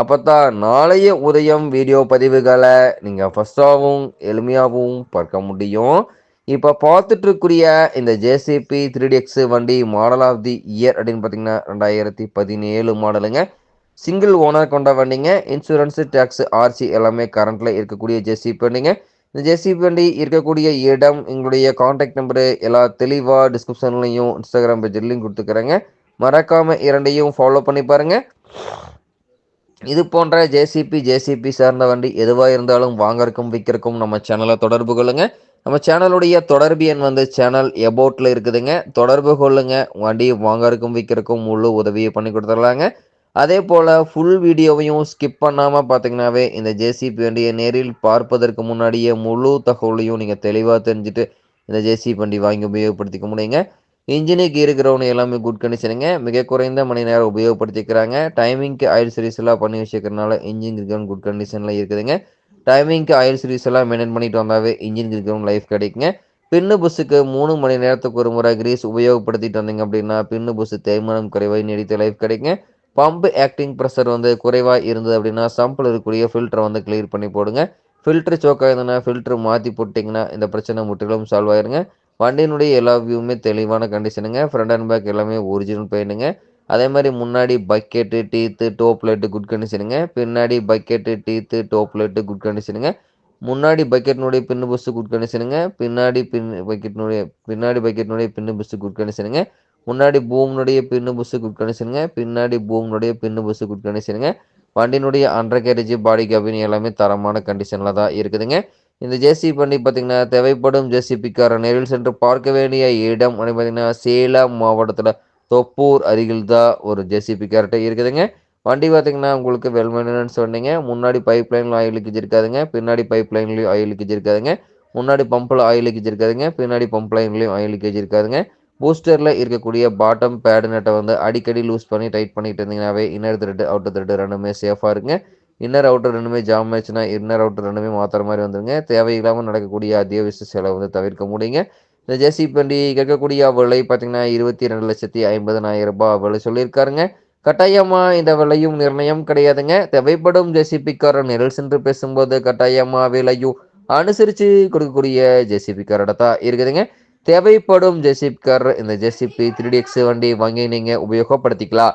அப்போ தான் நாளைய உதயம் வீடியோ பதிவுகளை நீங்கள் ஃபஸ்ட்டாகவும் எளிமையாகவும் பார்க்க முடியும். இப்போ பார்த்துட்ருக்குரிய இந்த ஜேசிபி த்ரீ எக்ஸ் வண்டி மாடல் ஆஃப் தி இயர் அப்படின்னு பார்த்தீங்கன்னா ரெண்டாயிரத்தி பதினேழு மாடலுங்க சிங்கிள் ஓனர் கொண்ட வண்டிங்க. இன்சூரன்ஸு டேக்ஸ் ஆர்சி எல்லாமே கரண்ட்டில் இருக்கக்கூடிய ஜேசிபி வண்டிங்க. இந்த ஜேசிபி வண்டி இருக்கக்கூடிய இடம் எங்களுடைய காண்டாக்ட் நம்பரு எல்லா தெளிவாக டிஸ்கிரிப்ஷன்லையும் இன்ஸ்டாகிராம் பேஜ்லையும் கொடுத்துக்கிறேங்க. மறக்காமல் இரண்டையும் ஃபாலோ பண்ணி பாருங்கள் இது போன்ற ஜேசிபி ஜேசிபி சார்ந்த வண்டி எதுவாக இருந்தாலும் வாங்கறக்கும் விற்கிறக்கும் நம்ம சேனலை தொடர்பு கொள்ளுங்க. நம்ம சேனலுடைய தொடர்பு எண் வந்து சேனல் எபோட்டில் இருக்குதுங்க. தொடர்பு கொள்ளுங்க. வண்டி வாங்கறக்கும் விற்கிறக்கும் முழு உதவியை பண்ணி கொடுத்துடலாங்க. அதே போல் ஃபுல் வீடியோவையும் ஸ்கிப் பண்ணாமல் பார்த்தீங்கன்னாவே இந்த ஜேசிபி வண்டியை நேரில் பார்ப்பதற்கு முன்னாடியே முழு தகவலையும் நீங்கள் தெளிவாக தெரிஞ்சுட்டு இந்த ஜேசிபி வண்டி வாங்கி உபயோகப்படுத்திக்க முடியுங்க. இன்ஜினுக்கு இருக்கிறவனு எல்லாமே குட் கண்டிஷனுங்க மிக குறைந்த மணி நேரம் உபயோகப்படுத்திக்கிறாங்க. டைமிங்க்கு ஆயில் சர்வீஸ் எல்லாம் பண்ணி வச்சுக்கிறனால இன்ஜின் இருக்கிறவங்க குட் கண்டிஷனில் இருக்குதுங்க. டைமிங்க்கு ஆயில் சர்வீஸ் எல்லாம் மெயின்டைன் பண்ணிட்டு வந்தாவே இன்ஜின் இருக்கிறவங்க லைஃப் கிடைக்குங்க. பின்னு புஸ்ஸுக்கு மூணு மணி நேரத்துக்கு ஒரு முறை கிரீஸ் உபயோகப்படுத்திட்டு வந்தீங்க அப்படின்னா பின்னு புஸ் தேய்மானம் குறைவாக நீடித்த லைஃப் கிடைக்குங்க. பம்பு ஆக்டிங் ப்ரெஷர் வந்து குறைவாக இருந்தது அப்படின்னா சம்பில் இருக்கக்கூடிய ஃபில்டரை வந்து கிளியர் பண்ணி போடுங்க. ஃபில்ட்ரு சோக்காக இருந்ததுன்னா ஃபில்ட்ரு மாற்றி போட்டிங்கன்னா இந்த பிரச்சனை முற்றிலும் சால்வ் ஆயிருங்க. வண்டியினுடைய எல்லா வியூவுமே தெளிவான கண்டிஷனுங்க ஃப்ரண்ட் அண்ட் பேக் எல்லாமே ஒரிஜினல் பெயிண்ட்டுங்க அதே மாதிரி முன்னாடி bucket teeth top light good கண்டிஷனுங்க பின்னாடி bucket teeth top light good கண்டிஷனுங்க முன்னாடி பக்கெட்னுடைய பின்னு பஸ்ஸு குட் கண்டிஷனுங்க பின்னாடி பின் பக்கெட்னுடைய பின்னாடி பக்கெட்னுடைய பின்னு பஸ்ஸு குட் கண்டிஷனுங்க முன்னாடி பூம்னுடைய பின்னு பஸ்ஸு குட் கண்டிஷனுங்க பின்னாடி பூம்னுடைய பின்னு பஸ்ஸு குட் கண்டிஷனுங்க வண்டியினுடைய அண்டர் கேரேஜ் பாடி கேபின் எல்லாமே தரமான கண்டிஷனில் தான் இருக்குதுங்க. இந்த ஜேசிபி பண்ணி பார்த்தீங்கன்னா தேவைப்படும் ஜேசிபிக்கார நேரில் சென்று பார்க்க வேண்டிய இடம் அப்படின்னு பார்த்தீங்கன்னா சேலம் மாவட்டத்தில் தொப்பூர் அருகில் தான் ஒரு ஜேசிபி கேரட்டை இருக்குதுங்க. வண்டி பார்த்தீங்கன்னா உங்களுக்கு வெல் மெயின்டெனன்ஸ் வண்டிங்க. முன்னாடி பைப் லைனில் ஆயில் லீக்கேஜ் இருக்காதுங்க. பின்னாடி பைப் லைன்லேயும் ஆயில் லீக்கேஜ் இருக்காதுங்க. முன்னாடி பம்பில் ஆயில் லீக்கேஜ் இருக்காதுங்க. பின்னாடி பம்ப் லைன்லேயும் ஆயில் லீக்கேஜ் இருக்காதுங்க. பூஸ்டரில் இருக்கக்கூடிய பாட்டம் பேடு நட்டை வந்து அடிக்கடி லூஸ் பண்ணி டைட் பண்ணிட்டு இருந்தீங்கன்னாவே இன்னர் த்ரெட்டு அவுட்டர் த்ரெட்டு ரெண்டுமே சேஃபாக இருக்குங்க. இன்னர் அவுட்டர் ரெண்டுமே ஜாம் ஆச்சுன்னா இன்னர் அவுட்டர் ரெண்டுமே மாற்றுற மாதிரி வந்துருங்க. தேவையில்லாமல் நடக்கக்கூடிய அத்தியாவசிய செலவு வந்து தவிர்க்க முடியுங்க. இந்த ஜேசி வண்டி கேட்கக்கூடிய விலை பார்த்தீங்கன்னா இருபத்தி ரெண்டு லட்சத்தி ஐம்பதனாயிரம் ரூபாய் விலை சொல்லியிருக்காருங்க. கட்டாயமாக இந்த விலையும் நிர்ணயம் கிடையாதுங்க. தேவைப்படும் ஜேசிபிக்காரர் நிரல் சென்று பேசும்போது கட்டாயமாக விலையும் அனுசரித்து கொடுக்கக்கூடிய ஜெசிபிக்காரோட தான் இருக்குதுங்க. தேவைப்படும் ஜேசிபிக்கார் இந்த ஜெசிபி த்ரீ எக்ஸ் வண்டி வாங்கி நீங்கள் உபயோகப்படுத்திக்கலாம்.